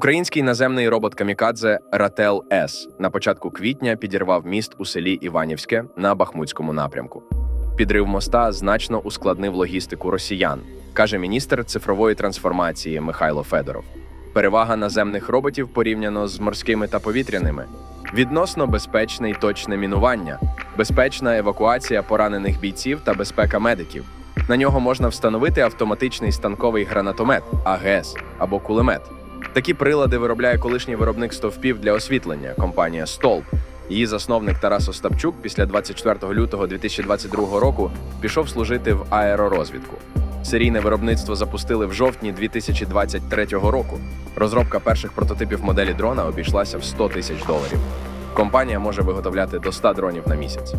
Український наземний робот Камікадзе Рател С на початку квітня підірвав міст у селі Іванівське на Бахмутському напрямку. Підрив моста значно ускладнив логістику росіян, каже міністр цифрової трансформації Михайло Федоров. Перевага наземних роботів порівняно з морськими та повітряними. Відносно безпечне й точне мінування, безпечна евакуація поранених бійців та безпека медиків. На нього можна встановити автоматичний станковий гранатомет АГС або кулемет. Такі прилади виробляє колишній виробник стовпів для освітлення компанія Столб. Її засновник Тарас Остапчук після 24 лютого 2022 року пішов служити в аеророзвідку. Серійне виробництво запустили в жовтні 2023 року. Розробка перших прототипів моделі дрона обійшлася в 100 тисяч доларів. Компанія може виготовляти до 100 дронів на місяць.